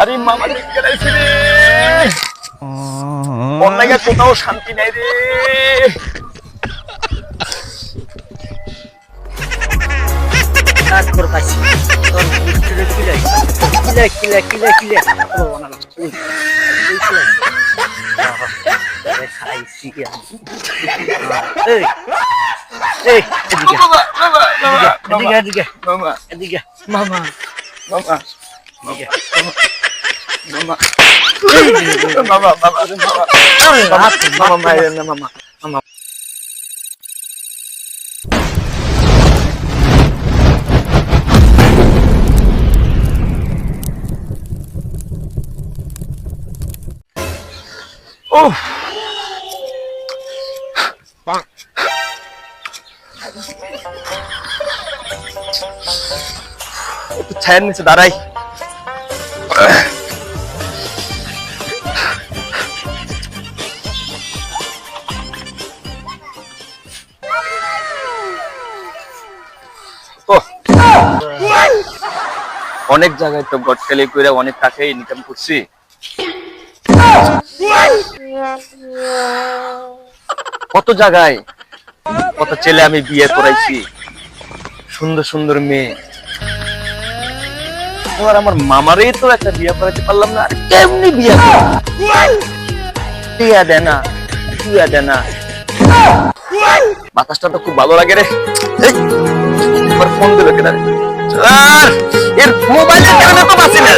আরে মামা গেলাইছে রে। অন্যায় কোথাও শান্তি নাই রে। কাজ করে তোর কিলে কিলে কিলে কিলে মামা মামা মামা মামা। এদিকে মামা মামা এদিকে মামা মামা মামা মামা মামা মায়ের না মামা মামা অনেক জায়গায় তো গটকালি করে অনেক টাকা ইনকাম করছি। কত জায়গায়, কত ছেলে আমি বিয়ে করাইছি। সুন্দর সুন্দর মেয়ে। এবার আমার মামারই তো একটা বিয়ে করাইতে পারলাম না কেমনি বিয়ে? টিয়া দেয় না দেয় না। বাতাসটা তো খুব ভালো লাগে রে। ফোন দিল কেনা এর মোবাইলের না?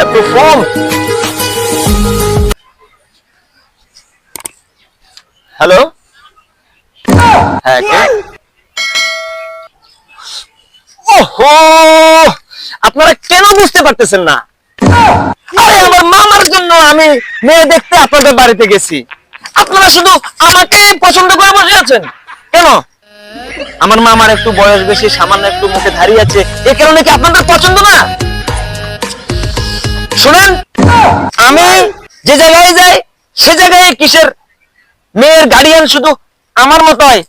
এত ফোন হ্যালো হ্যাঁ কে? ওহো! আপনারা কেন বুঝতে পারতেছেন না? আরে, আমার মামার জন্য আমি মেয়ে দেখতে আপনাদের বাড়িতে গেছি। আপনারা শুধু আমাকে পছন্দ করে বসে আছেন। কেন? আমার মামার একটু বয়স বেশি, সামান্য একটু মুখে ধারি আছে। এ কারণে কি আপনাদের পছন্দ না? শুনেন, আমি যে জায়গায় যাই, সে জায়গায় কিসের মেয়ের গার্ডিয়ান শুধু আমার মতো হয়?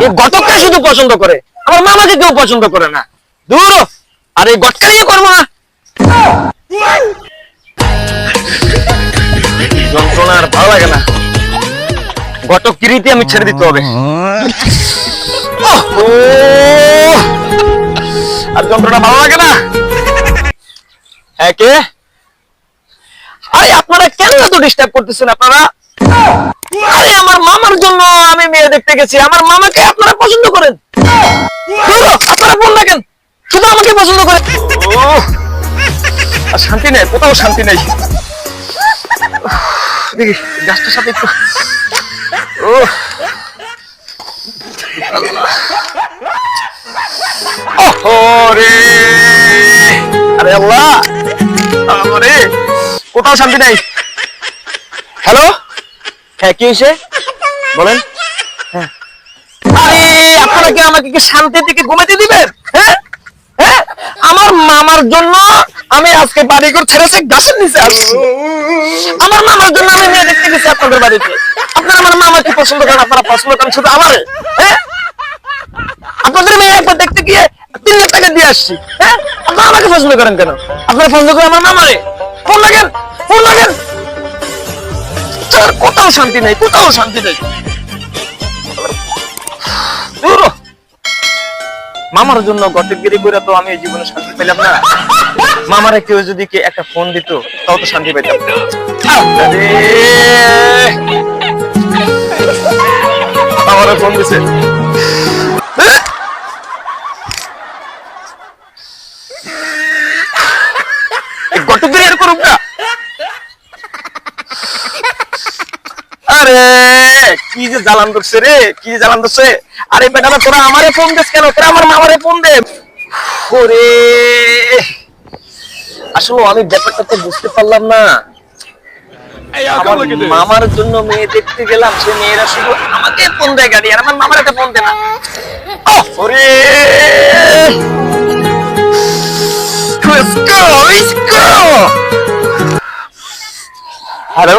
এই গতককে শুধু পছন্দ করে। আমার মামাকে কেউ পছন্দ করে না। দূর। আর এই গটকাই করব না। যন্ত্রণা আর ভালো লাগে না। গটকিরিতে আমি ছেড়ে দিতে হবে! আর যন্ত্রণা ভালো লাগে না? হ্যাঁ কে? আরে, আপনারা কেন এত ডিস্টার্ব করতেছেন আপনারা? আরে, আমার মামার জন্য আমি মেয়ে দেখতে গেছি। আমার মামাকে আপনারা পছন্দ করেন? আপনারা ফোন রাখেন শুধু আমাকে পছন্দ করেন। আর শান্তি নেই, কোথাও শান্তি নেই। দেখি, গাছটার সাথে একটু ওহ। ওহো আরে আল্লাহ। আরে কোথাও শান্তি নেই। হ্যালো? হ্যাঁ কি হয়েছে? বলেন। হ্যাঁ। আরে, আপনারা কি আমাকে কি শান্তি থেকে ঘুমাতে দিবেন? হ্যাঁ? হ্যাঁ? আমার মামার জন্য আমি আজকে বাড়ি ঘর ছেড়েছে গাছের নিচে আসছি। আমার মামার জন্য আমি মেয়ে দেখতে গেছি আপনাদের বাড়িতে। আপনারা আমার মামাকে পছন্দ করেন, আপনারা পছন্দ করেন শুধু আমার হ্যাঁ? আপনাদের মেয়ে একবার দেখতে গিয়ে তিন লাখ টাকা দিয়ে আসছি হ্যাঁ? আপনারা আমাকে পছন্দ করেন কেন? আপনারা পছন্দ করেন আমার মামারে? ফোন লাগেন? ফোন লাগেন? কোথাও শান্তি নেই, কোথাও শান্তি নেই। মামার জন্য গটকগিরি করে তো আমি এই জীবনে শান্তি পেলাম না। মামারে কেউ যদি কে একটা ফোন দিত, তাও তো শান্তি পেতাম আমারে ফোন দিছে। আর কি যে জ্বালান ধরছে রে, কি যে জ্বালান ধরছে। আরে বেটারা তোরা আমারে ফোন দিস কেন? তোরা আমার মামারে ফোন দে। আসলে আমি ব্যাপারটা তো বুঝতে পারলাম না। আমার মামার জন্য মেয়ে দেখতে গেলাম সে মেয়েরা শুধু আমাকে ফোন দেয় গাড়ি আর আমার মামার একটা ফোন দেয় না! হ্যালো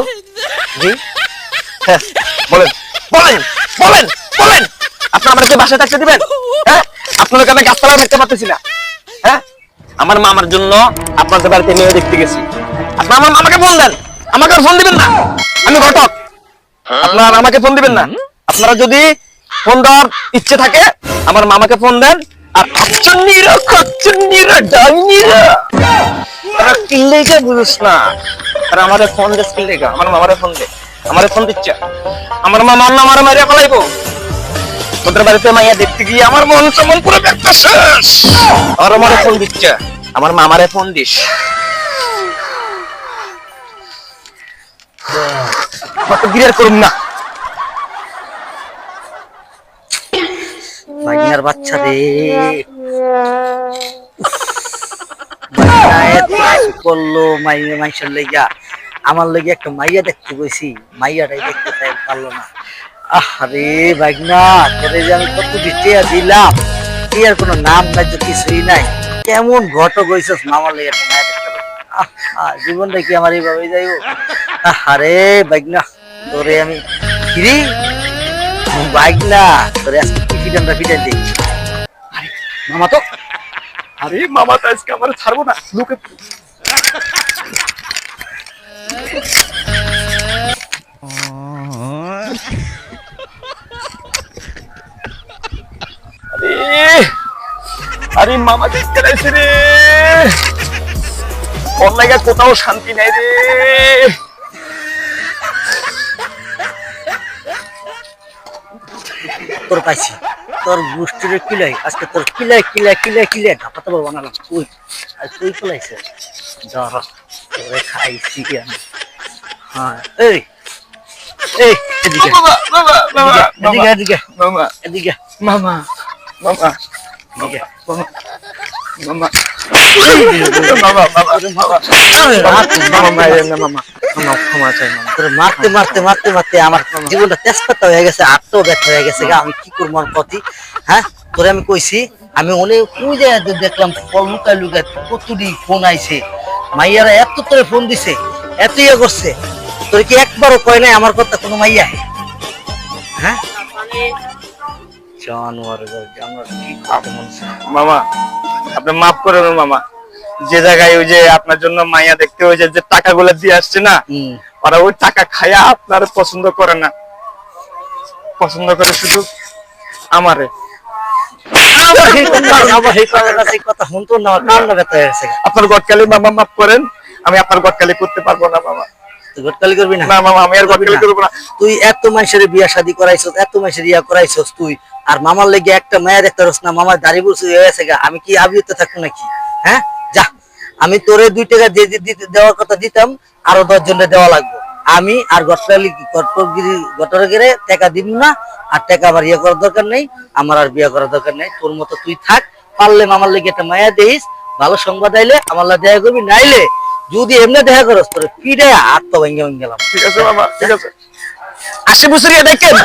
জি? হ্যাঁ বলেন বলেন বলেন বলেন! আপনারা আমাকে বাসায় থাকতে দিবেন? হ্যাঁ? আপনাদের কারণে গাছপালা থাকতে পারতেছি না। হ্যাঁ? আমার মামার জন্য আপনাদের বাড়িতে মেয়ে দেখতে গেছি। আপনার আমার মামাকে ফোন দেন। আমাকে ফোন দিবেন না। আমি ঘটক। আপনার আমাকে ফোন দিবেন না। আপনারা যদি ফোন দেওয়ার ইচ্ছে থাকে, আমার মামাকে ফোন দেন। আর খচ্চন্নিরা খচ্চন্নিরা ডাইনিরা। তারা কিল্লেকে বুঝিস না। আর আমাদের ফোন দে কিল্লেকা আমার মামারে ফোন দে আমারে ফোন দিচ্ছে। আমার মামা অন্য আমার মারিয়া ফেলাইবো তোদের বাড়িতে মাইয়া দেখতে গিয়ে আমার মন চমন পুরো শেষ আর ফোন দিচ্ছে। আমার ফোন দিস। করুন না। বাচ্চা রে। করল, মাইয়া আমার লেগে একটা মাইয়া দেখতে গেছি। মাইয়াটাই দেখতে পারল না। আরে ভাগনা তোরে যে আমি কত টিয়া দিলাম টিয়ার কোনো নাম তো কিছুই নাই। কেমন ঘটক হইছস মামার লেগে জীবনটা কি আমার এইভাবে যাইব? আরে ভাগনা তোরে আমি কিরি বাইক তোরে আজকে কি ফিটানটা ফিটাই দিই। আরে, মামা তো। আরে মামা তো আজকে আমার ছাড়বো না লোকে আরে মামা দেখতে রে। কোথাও শান্তি নাই রে। তোর পাইছি তোর গোষ্ঠীর কিলাই আজকে তোর কিলাই কিলাই কিলাই কিলাই ঢাকাতে পারব না তুই আর তুই কিলাইছে ধর তোরে খাইছি আমি? হ্যাঁ এই এই এদিকে এদিকে এদিকে মামা এদিকে। মামা। মামা মামা মারতে মারতে মারতে মারতে আমার জীবনটা তেজপাতা হয়ে গেছে আত্মও ব্যথা হয়ে গেছে গা। আমি কি করব আমার প্রতি হ্যাঁ? তোরে আমি কইছি আমি অনেক ওই জায়গায় দেখলাম ফল লুকায় লুকায় কতটি ফোন আইছে। মাইয়ারা এত তোরে ফোন দিছে এত ইয়ে করছে। তোর কি একবারও কয় নাই আমার কথা কোনো মাইয়া? হ্যাঁ? কি? মামা আপনি মাফ করে দেন মামা যে জায়গায় ওই যে আপনার জন্য মাইয়া দেখতে ওই যে টাকাগুলো দিয়ে আসছে না ওরা ওই টাকা খায়া আপনার পছন্দ করে না পছন্দ করে শুধু আমারে আপনার গটকালি মামা মাফ করেন আমি আপনার গটকালি করতে পারব না মামা তুই করবি না? না মামা আমি আর করব না? তুই এত মানুষের বিয়া শাদি করাইছস এত মানুষের ইয়া করাইছস তুই আর মামার লেগে একটা মায়া দেখতে পারস না মামার দাড়ি হয়েছে আমি কি আবিতে থাকব নাকি? হ্যাঁ? যা আমি তোরে দুই টাকা দিয়ে দিয়ে- দিতে দেওয়ার কথা দিতাম আরও দশ জনের দেওয়া লাগবে। আমি আর গটরালি গটরগিরি গটরগিরে টাকা দিব না আর টাকা আমার ইয়ে করার দরকার নেই আমার আর বিয়ে করার দরকার নেই তোর মতো তুই থাক পারলে মামার লেগে একটা মায়া দিস ভালো সংবাদ আইলে আমার লাগে দেখা করবি নাইলে যদি এমনি দেখা করস তোর পিড়ে হাত তো ভেঙে ভেঙে গেলাম। ঠিক আছে মামা ঠিক আছে। আশি বছরিয়া দেখেন।